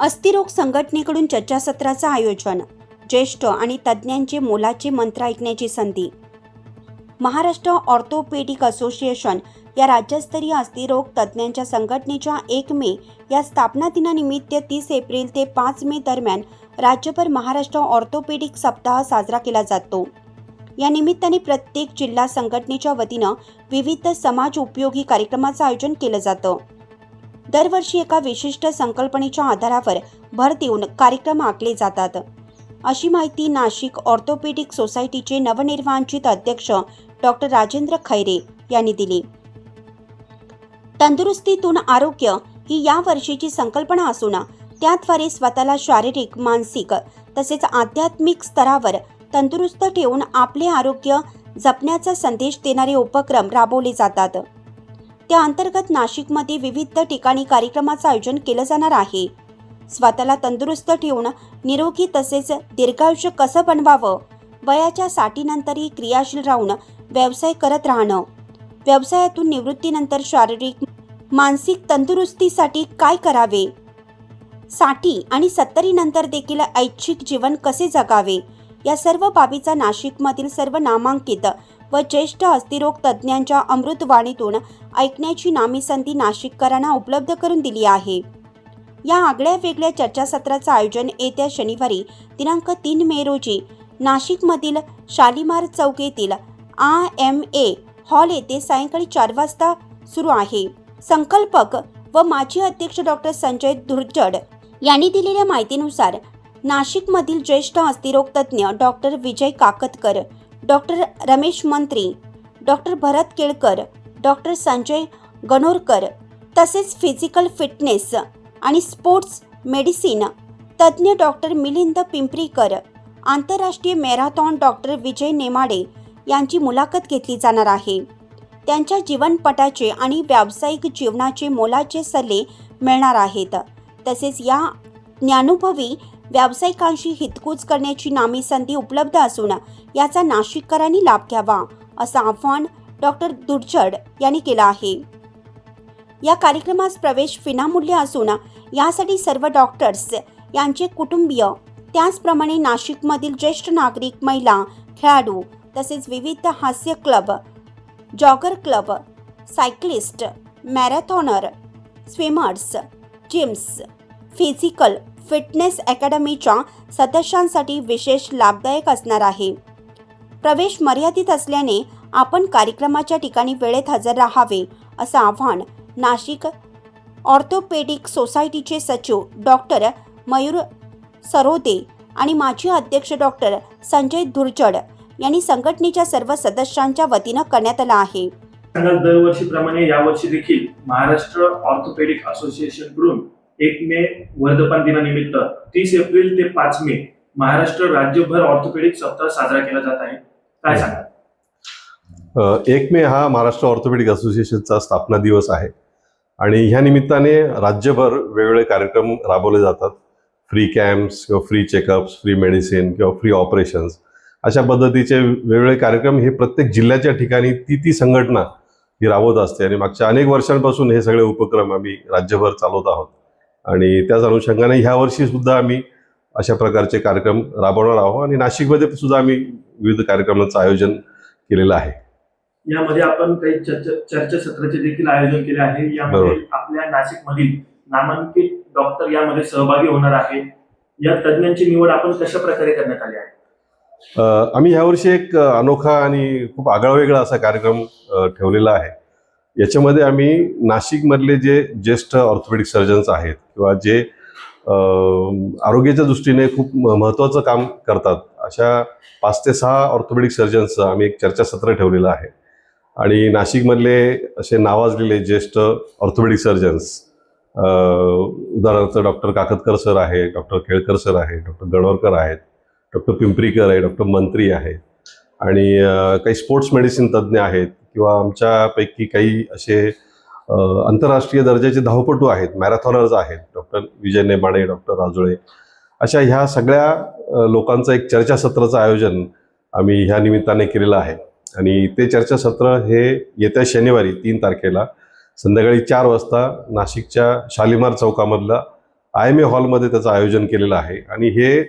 अस्थिरोग संघटनेकडून चर्चासत्राचं आयोजन ज्येष्ठ आणि तज्ज्ञांचे मोलाचे मंत्र ऐकण्याची संधी. महाराष्ट्र ऑर्थोपेडिक असोसिएशन या राज्यस्तरीय अस्थिरोग तज्ज्ञांच्या संघटनेच्या एक मे या स्थापना दिनानिमित्त तीस एप्रिल ते पाच मे दरम्यान राज्यभर महाराष्ट्र ऑर्थोपेडिक सप्ताह साजरा केला जातो. या निमित्ताने प्रत्येक जिल्हा संघटनेच्या वतीनं विविध समाज उपयोगी कार्यक्रमाचं आयोजन केलं जातं. दरवर्षी एका विशिष्ट संकल्पनेच्या आधारावर भर देऊन कार्यक्रम आखले जातात. अशी माहिती नाशिक ऑर्थोपेडिक सोसायटीचे नवनिर्वाचित अध्यक्ष डॉक्टर राजेंद्र खैरे यांनी दिली. तंदुरुस्तीतून आरोग्य ही या वर्षीची संकल्पना असून त्याद्वारे स्वतःला शारीरिक मानसिक तसेच आध्यात्मिक स्तरावर तंदुरुस्त ठेवून आपले आरोग्य जपण्याचा संदेश देणारे उपक्रम राबवले जातात. त्या अंतर्गत नाशिकमध्ये विविध ठिकाणी कार्यक्रमाचं आयोजन केलं जाणार आहे. स्वतःला तंदुरुस्त ठेवून निरोगी तसेच दीर्घायुष्य कसं बनवावं? वयाच्या साठीनंतरही क्रियाशील राहून व्यवसाय करत राहणं. व्यवसायातून निवृत्तीनंतर शारीरिक मानसिक तंदुरुस्तीसाठी काय करावे? साठी आणि सत्तरीनंतर देखील ऐच्छिक जीवन कसे जगावे? या सर्व बाबीचा नाशिकमधील सर्व नामांकित व ज्येष्ठ अस्थिरोग तज्ज्ञांच्या अमृतवाणीतून ऐकण्याची नामी संधी नाशिककरांना उपलब्ध करून दिली आहे. या आगळ्या वेगळ्या चर्चासत्राचं आयोजन येत्या शनिवारी दिनांक तीन मे रोजी नाशिकमधील शालिमार चौक येथील आ एम ए हॉल येथे सायंकाळी चार वाजता सुरू आहे. संकल्पक व माजी अध्यक्ष डॉक्टर संजय धुर्जड यांनी दिलेल्या माहितीनुसार नाशिकमधील ज्येष्ठ अस्थिरोग तज्ज्ञ doctor Vijay Kaktakar doctor Ramesh Mantri doctor Bharat Kelkar doctor Sanjay Ganorkar तसेच फिजिकल फिटनेस आणि स्पोर्ट्स मेडिसिन तज्ज्ञ डॉक्टर मिलिंद पिंपरीकर आंतरराष्ट्रीय मॅरेथॉन डॉक्टर विजय नेमाडे यांची मुलाखत घेतली जाणार आहे. त्यांच्या जीवनपटाचे आणि व्यावसायिक जीवनाचे मोलाचे सल्ले मिळणार आहेत. तसेच या ज्ञानुभवी व्यावसायिकांशी हितकूच करण्याची नामी संधी उपलब्ध असून याचा नाशिककरांनी लाभ घ्यावा असं आव्हान डॉक्टर दुर्जड यांनी केलं आहे. या कार्यक्रमास प्रवेश विनामूल्य असून यासाठी सर्व डॉक्टर्स यांचे कुटुंबीय त्याचप्रमाणे नाशिकमधील ज्येष्ठ नागरिक महिला खेळाडू तसेच विविध हास्य club jogger club cyclist marathoner swimmers gyms physical fitness अकॅडमीच्या सदस्यांसाठी विशेष लाभदायक असणार आहे. प्रवेश मर्यादित असल्याने आपण कार्यक्रमाच्या ठिकाणी वेळेत हजर राहावे असं आव्हान नाशिक ऑर्थोपेडिक सोसायटीचे सचिव डॉक्टर मयूर सरोदे आणि माजी अध्यक्ष डॉक्टर संजय धुरचड यांनी संघटनेच्या सर्व सदस्यांच्या वतीनं करण्यात आला आहे. दरवर्षीप्रमाणे यावर्षी देखील महाराष्ट्र ऑर्थोपेडिक असोसिएशनकडून एक मे वर्धपान दिनानिमित्त तीस एप्रिल ते पाच मे महाराष्ट्र राज्यभर ऑर्थोपेडिक सप्ताह साजरा केला जात आहे. काय सांगाल? अ, एक मे हा महाराष्ट्र ऑर्थोपेडिक असोसिएशनचा स्थापना दिवस आहे. आणि ह्या निमित्ताने राज्यभर वेगवेगळे कार्यक्रम राबवले जातात. फ्री कॅम्प्स किंवा फ्री चेकअप्स फ्री मेडिसिन किंवा फ्री ऑपरेशन्स अशा पद्धतीचे वेगवेगळे कार्यक्रम हे प्रत्येक जिल्ह्याच्या ठिकाणी ती ती संघटना ही राबवत असते. आणि मागच्या अनेक वर्षांपासून हे सगळे उपक्रम आम्ही राज्यभर चालवत आहोत. आणि त्याच अनुषंगाने ह्या वर्षी सुद्धा आम्ही अशा प्रकारचे कार्यक्रम राबवणार आहोत आणि नाशिकमध्ये सुद्धा आम्ही विविध कार्यक्रमाचं आयोजन केलेलं आहे. यामध्ये आपण काही चर्चा चर्चासत्राचे देखील आयोजन केले आहे. यामध्ये. आपल्या नाशिक मधील नामांकित डॉक्टर यामध्ये सहभागी होणार आहे. या तज्ञांची निवड आपण कशा प्रकारे करण्यात आली आहे? आम्ही ह्यावर्षी एक अनोखा आणि खूप आगळावेगळा असा कार्यक्रम ठेवलेला आहे. याच्यामध्ये आम्ही नाशिकमधले जे ज्येष्ठ ऑर्थोपेडिक सर्जन्स आहेत किंवा जे आरोग्याच्या दृष्टीने खूप म- महत्त्वाचं काम करतात अशा पाच ते सहा ऑर्थोपेडिक सर्जन्सचं आम्ही एक चर्चासत्र ठेवलेलं आहे. आणि नाशिकमधले असे नावाजलेले ज्येष्ठ ऑर्थोपेडिक सर्जन्स उदाहरणार्थ डॉक्टर काकतकर सर आहे डॉक्टर केळकर सर आहे डॉक्टर गणवरकर आहेत डॉक्टर पिंपरीकर आहे डॉक्टर मंत्री आहेत आणि काही स्पोर्ट्स मेडिसिन तज्ज्ञ आहेत किंवा आमच्यापैकी काही असे आंतरराष्ट्रीय दर्जाचे धावपटू आहेत मॅरेथॉनर्स आहेत डॉक्टर विजय नेमाडे डॉक्टर राजुळे अशा ह्या सगळ्या लोकांचं एक चर्चासत्राचं आयोजन आम्ही ह्या निमित्ताने केलेलं आहे. आणि ते चर्चासत्र हे येत्या शनिवारी तीन तारखेला संध्याकाळी चार वाजता नाशिकच्या शालिमार चौकामधला आय एम ए हॉलमध्ये त्याचं आयोजन केलेलं आहे. आणि हे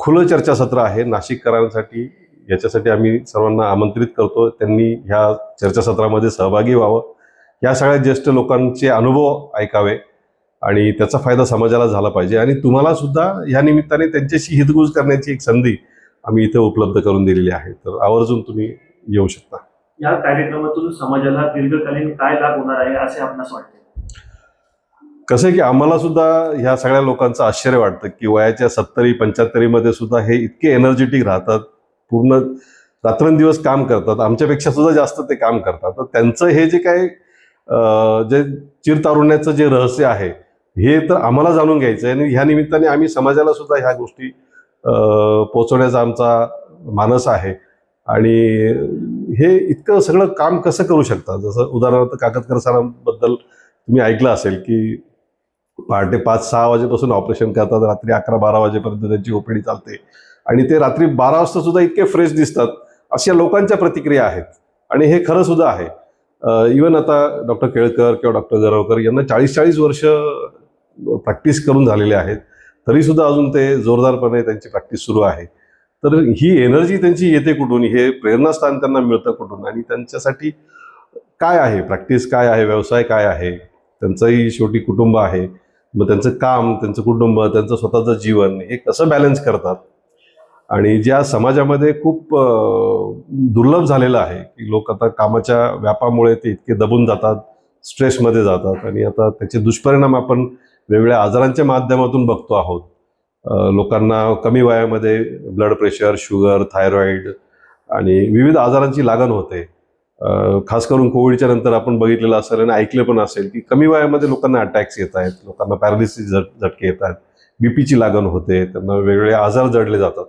खुलं चर्चासत्र आहे. नाशिककरांसाठी याच्यासाठी आम्ही सर्वांना आमंत्रित करतो. त्यांनी ह्या चर्चासत्रामध्ये सहभागी व्हावं. या सगळ्या ज्येष्ठ लोकांचे अनुभव ऐकावे आणि त्याचा फायदा समाजाला झाला पाहिजे. आणि तुम्हाला सुद्धा या निमित्ताने त्यांच्याशी हितगुज करण्याची एक संधी आम्ही इथे उपलब्ध करून दिलेली आहे. तर आवर्जून तुम्ही येऊ शकता. या कार्यक्रमातून समाजाला दीर्घकालीन काय लाभ होणार आहे असे आपणास वाटते? कसं आहे की आम्हाला सुद्धा ह्या सगळ्या लोकांचं आश्चर्य वाटतं की वयाच्या सत्तरी पंच्याहत्तरीमध्ये सुद्धा हे इतके एनर्जेटिक राहतात. पूर्ण रात्रंदिवस काम करतात. आमच्यापेक्षा सुद्धा जास्त ते काम करतात. तर त्यांचं हे जे काय जे चिरतारुण्याचं जे रहस्य आहे हे तर आम्हाला जाणून घ्यायचं आहे आणि ह्या निमित्ताने आम्ही समाजाला सुद्धा ह्या गोष्टी पोचवण्याचा आमचा मानस आहे. आणि हे इतकं सगळं काम कसं करू शकतात जसं उदाहरणार्थ काकतकर सरांबद्दल तुम्ही ऐकलं असेल की पहाटे पाच सहा वाजेपासून ऑपरेशन करतात. रात्री अकरा बारा वाजेपर्यंत त्यांची ओपीडी चालते. आणि ते रात्री बारा वाजता सुद्धा इतके फ्रेश दिसतात अशा लोकांच्या प्रतिक्रिया आहेत. आणि हे खरं सुद्धा आहे. इवन आता डॉक्टर केळकर किंवा डॉक्टर जरावकर यांना चाळीस चाळीस वर्ष प्रॅक्टिस करून झालेले आहेत. तरीसुद्धा अजून ते जोरदारपणे त्यांची प्रॅक्टिस सुरू आहे. तर ही एनर्जी त्यांची येते कुठून? हे प्रेरणास्थान त्यांना मिळतं कुठून? आणि त्यांच्यासाठी काय आहे? प्रॅक्टिस काय आहे? व्यवसाय काय आहे? त्यांचंही शेवटी कुटुंब आहे. मग त्यांचं काम त्यांचं कुटुंब त्यांचं स्वतःचं जीवन हे कसं बॅलन्स करतात? आणि ज्या समाजामध्ये खूप दुर्लभ झालेलं आहे की लोक आता कामाच्या व्यापामुळे ते इतके दबून जातात स्ट्रेसमध्ये जातात आणि आता त्याचे दुष्परिणाम आपण वेगवेगळ्या आजारांच्या माध्यमातून बघतो आहोत. लोकांना कमी वयामध्ये ब्लड प्रेशर शुगर थायरॉईड आणि विविध आजारांची लागण होते. खास करून कोविडच्या नंतर आपण बघितलेलं असेल आणि ऐकलं पण असेल की कमी वयामध्ये लोकांना अटॅक्स येत आहेत लोकांना पॅरालिसिस झट झटके येत आहेत बीपीची लागण होते त्यांना वेगवेगळे आजार जडले जातात.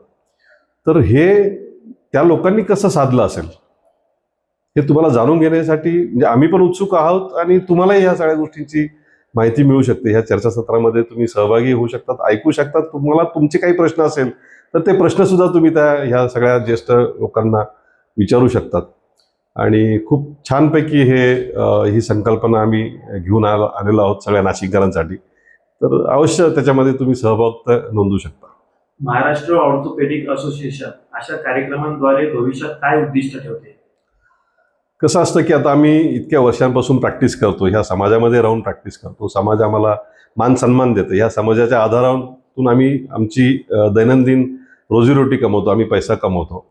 तर हे त्या लोकांनी कसं साधलं असेल? हे तुम्हाला जाणून घेण्यासाठी म्हणजे आम्ही पण उत्सुक आहोत आणि तुम्हालाही ह्या सगळ्या गोष्टींची माहिती मिळू शकते. ह्या चर्चासत्रामध्ये तुम्ही सहभागी होऊ शकतात ऐकू शकतात. तुम्हाला तुमचे काही प्रश्न असेल तर ते प्रश्न सुद्धा तुम्ही त्या ह्या सगळ्या ज्येष्ठ लोकांना विचारू शकतात. आणि खूप छानपैकी हे ही संकल्पना आम्ही घेऊन आलो आलेलो आहोत सगळ्या नाशिककरांसाठी. तर अवश्य त्याच्यामध्ये तुम्ही सहभाग नोंदवू शकता. महाराष्ट्र ऑर्थोपेडिक असोसिएशन अशा कार्यक्रमांद्वारे भविष्यात काय उद्दिष्ट ठेवते? कसं असतं की आता आम्ही इतक्या वर्षांपासून प्रॅक्टिस करतो ह्या समाजामध्ये राहून प्रॅक्टिस करतो. समाज आम्हाला मान सन्मान देतो. ह्या समाजाच्या आधारातून आम्ही आमची दैनंदिन रोजीरोटी कमवतो आम्ही पैसा कमवतो.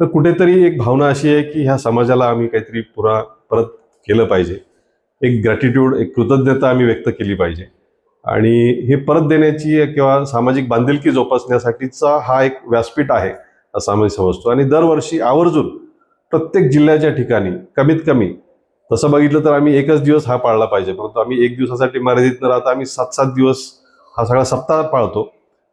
तर कुठेतरी एक भावना अशी आहे की ह्या समाजाला आम्ही काहीतरी पुरा परत केलं पाहिजे. एक ग्रॅटिट्यूड एक कृतज्ञता आम्ही व्यक्त केली पाहिजे. आणि हे परत देण्याची किंवा सामाजिक बांधिलकी जोपासण्यासाठीचा हा एक व्यासपीठ आहे असं आम्ही समजतो. आणि दरवर्षी आवर्जून प्रत्येक जिल्ह्याच्या ठिकाणी कमीत कमी तसं बघितलं तर आम्ही एकच दिवस हा पाळला पाहिजे. परंतु आम्ही एक दिवसासाठी मर्यादित न राहता आम्ही सात सात दिवस हा सगळा सप्ताह पाळतो.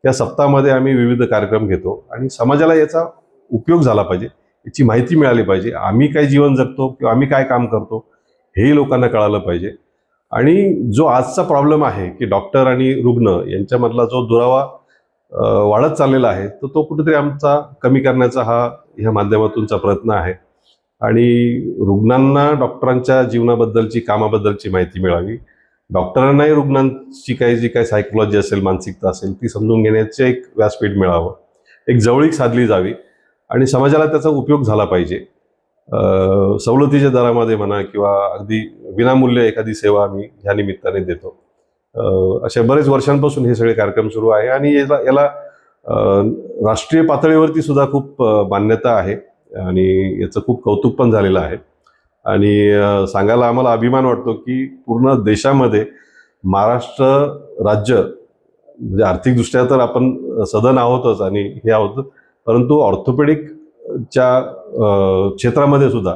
त्या सप्ताहामध्ये आम्ही विविध कार्यक्रम घेतो आणि समाजाला याचा उपयोग झाला पाहिजे याची माहिती मिळाली पाहिजे. आम्ही काय जीवन जगतो किंवा आम्ही काय काम करतो हेही लोकांना कळालं पाहिजे. आणि जो आजचा प्रॉब्लेम आहे की डॉक्टर आणि रुग्ण यांच्यामधला जो दुरावा वाढत चाललेला आहे तर तो कुठेतरी आमचा कमी करण्याचा हा ह्या माध्यमातूनचा प्रयत्न आहे. आणि रुग्णांना डॉक्टरांच्या जीवनाबद्दलची कामाबद्दलची माहिती मिळावी. डॉक्टरांनाही रुग्णांची काही जी काही सायकोलॉजी असेल मानसिकता असेल ती समजून घेण्याचे एक व्यासपीठ मिळावं. एक जवळीक साधली जावी. आणि समाजाला त्याचा उपयोग झाला पाहिजे. सवलतीच्या दरामध्ये म्हणा किंवा अगदी विनामूल्य एखादी सेवा आम्ही ह्या निमित्ताने देतो. अशा बरेच वर्षांपासून हे सगळे कार्यक्रम सुरू आहे आणि याला याला राष्ट्रीय पातळीवरती सुद्धा खूप मान्यता आहे आणि याचं खूप कौतुक पण झालेलं आहे. आणि सांगायला आम्हाला अभिमान वाटतो की पूर्ण देशामध्ये महाराष्ट्र राज्य म्हणजे आर्थिकदृष्ट्या तर आपण सदन आहोतच आणि हे आहोत परंतु ऑर्थोपेडिक च्या क्षेत्रामध्ये सुद्धा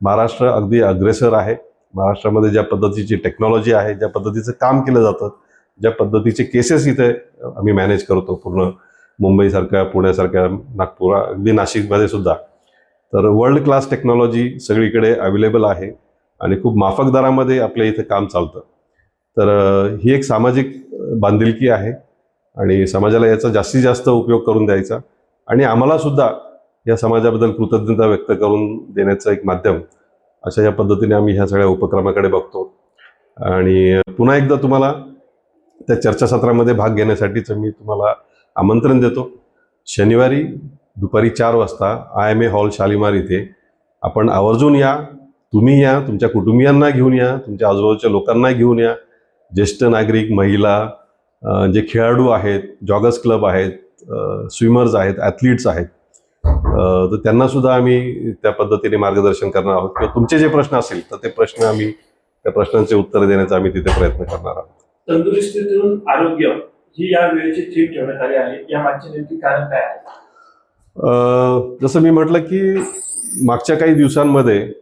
महाराष्ट्र अगदी अग्रेसर आहे. महाराष्ट्रामध्ये ज्या पद्धतीची टेक्नॉलॉजी आहे ज्या पद्धतीचं काम केलं जातं ज्या पद्धतीचे केसेस इथे आम्ही मॅनेज करतो पूर्ण मुंबईसारख्या पुण्यासारख्या नागपूर अगदी नाशिकमध्ये सुद्धा. तर वर्ल्ड क्लास टेक्नॉलॉजी सगळीकडे अवेलेबल आहे आणि खूप माफक दरामध्ये आपल्या इथे काम चालतं. तर ही एक सामाजिक बांधिलकी आहे आणि समाजाला याचा जास्तीत जास्त उपयोग करून द्यायचा. आणि आम्हाला सुद्धा या समाजाबद्दल कृतज्ञता व्यक्त करून देण्याचं एक माध्यम अशा या पद्धतीने आम्ही ह्या सगळ्या उपक्रमाकडे बघतो. आणि पुन्हा एकदा तुम्हाला त्या चर्चासत्रामध्ये भाग घेण्यासाठीचं मी तुम्हाला आमंत्रण देतो. शनिवारी दुपारी चार वाजता I M A hall Shalimar इथे आपण आवर्जून या. तुम्ही या तुमच्या कुटुंबियांना घेऊन या तुमच्या आजूबाजूच्या लोकांना घेऊन या. ज्येष्ठ नागरिक महिला जे खेळाडू आहेत जॉगर्स क्लब आहेत स्विमर्स आहेत ॲथलीट्स आहेत तर त्यांना सुद्धा आम्ही त्या पद्धतीने मार्गदर्शन करणार आहोत. किंवा तुमचे जे प्रश्न असतील तर ते प्रश्न आम्ही त्या प्रश्नांचे उत्तर देण्याचा आम्ही तिथे प्रयत्न करणार आहोत. तंदुरुस्तीतून आरोग्य ही या वेळेची थीम ठेवण्यात आली आहे. या मागचे नेमकी कारण काय आहे? अ, जसं मी म्हटलं की मागच्या काही दिवसांमध्ये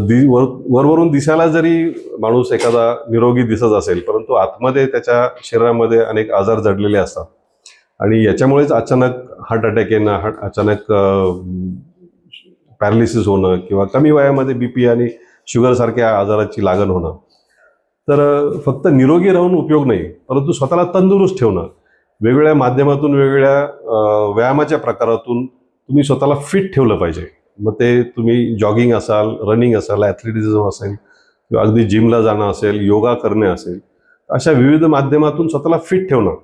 दि वरवरून दिसायला जरी माणूस एखादा निरोगी दिसत असेल परंतु आतमध्ये त्याच्या शरीरामध्ये अनेक आजार जडलेले असतात. आणि याच्यामुळेच अचानक हार्ट अटॅक येणं हार्ट अचानक पॅरालिसिस होणं किंवा कमी वयामध्ये बी पी आणि शुगरसारख्या आजाराची लागण होणं. तर फक्त निरोगी राहून उपयोग नाही परंतु स्वतःला तंदुरुस्त ठेवणं. वेगवेगळ्या माध्यमातून वेगवेगळ्या व्यायामाच्या प्रकारातून तुम्ही स्वतःला फिट ठेवलं पाहिजे. मग ते तुम्ही जॉगिंग असाल रनिंग असाल ॲथलेटिझम असेल किंवा अगदी जिमला जाणं असेल योगा करणे असेल अशा विविध माध्यमातून स्वतःला फिट ठेवणं.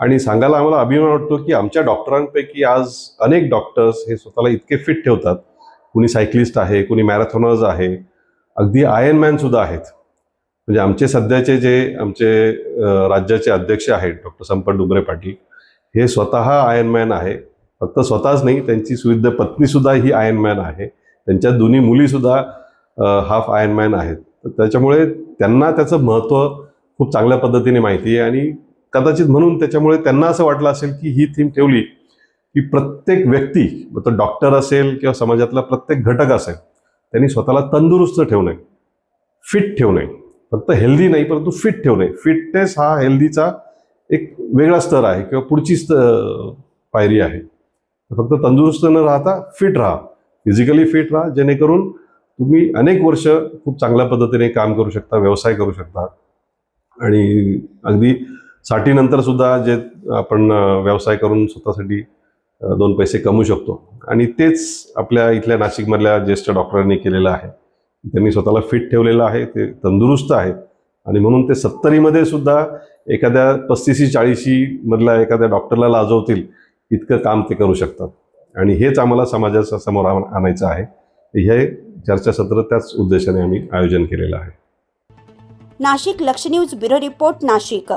आणि सांगायला आम्हाला अभिमान वाटतो की आमच्या डॉक्टरांपैकी आज अनेक डॉक्टर्स हे स्वतःला इतके फिट ठेवतात. कुणी सायकलिस्ट आहे कुणी मॅरेथॉनर्स आहे. अगदी आयन मॅन सुद्धा आहेत. म्हणजे आमचे सध्याचे जे आमचे राज्याचे अध्यक्ष आहेत डॉक्टर संपत डुबरे पाटील हे स्वतः आयन मॅन आहे. फक्त स्वतःच नाही त्यांची सुविध पत्नीसुद्धा ही आयन मॅन आहे. त्यांच्या दोन्ही मुलीसुद्धा हाफ आयन मॅन आहेत. त्याच्यामुळे त्यांना त्याचं महत्त्व खूप चांगल्या पद्धतीने माहिती आहे आणि कदाचित म्हणून त्याच्यामुळे त्यांना असं वाटलं असेल की ही थीम ठेवली की प्रत्येक व्यक्ती मग तो डॉक्टर असेल किंवा समाजातला प्रत्येक घटक असेल त्यांनी स्वतःला तंदुरुस्त ठेवणे फिट ठेवणे फक्त हेल्दी नाही परंतु फिट ठेवणे फिटनेस हा हेल्दीचा एक वेगळा स्तर आहे किंवा पुढची स्त पायरी आहे. फक्त तंदुरुस्त न राहता फिट राहा. फिजिकली फिट राहा जेणेकरून तुम्ही अनेक वर्ष खूप चांगल्या पद्धतीने काम करू शकता व्यवसाय करू शकता. आणि अगदी साठीनंतर सुद्धा जे आपण व्यवसाय करून स्वतःसाठी दोन पैसे कमवू शकतो. आणि तेच आपल्या इथल्या नाशिकमधल्या ज्येष्ठ डॉक्टरांनी केलेलं आहे. त्यांनी स्वतःला फिट ठेवलेलं आहे ते तंदुरुस्त आहेत आणि म्हणून ते सत्तरीमध्ये सुद्धा एखाद्या पस्तीसी चाळीशी मधल्या एखाद्या डॉक्टरला लाजवतील इतकं काम ते करू शकतात. आणि हेच आम्हाला समाजाच्या समोर आणायचं आहे. हे चर्चासत्र त्याच उद्देशाने आम्ही आयोजन केलेलं आहे. नाशिक लक्ष न्यूज ब्युरो रिपोर्ट नाशिक.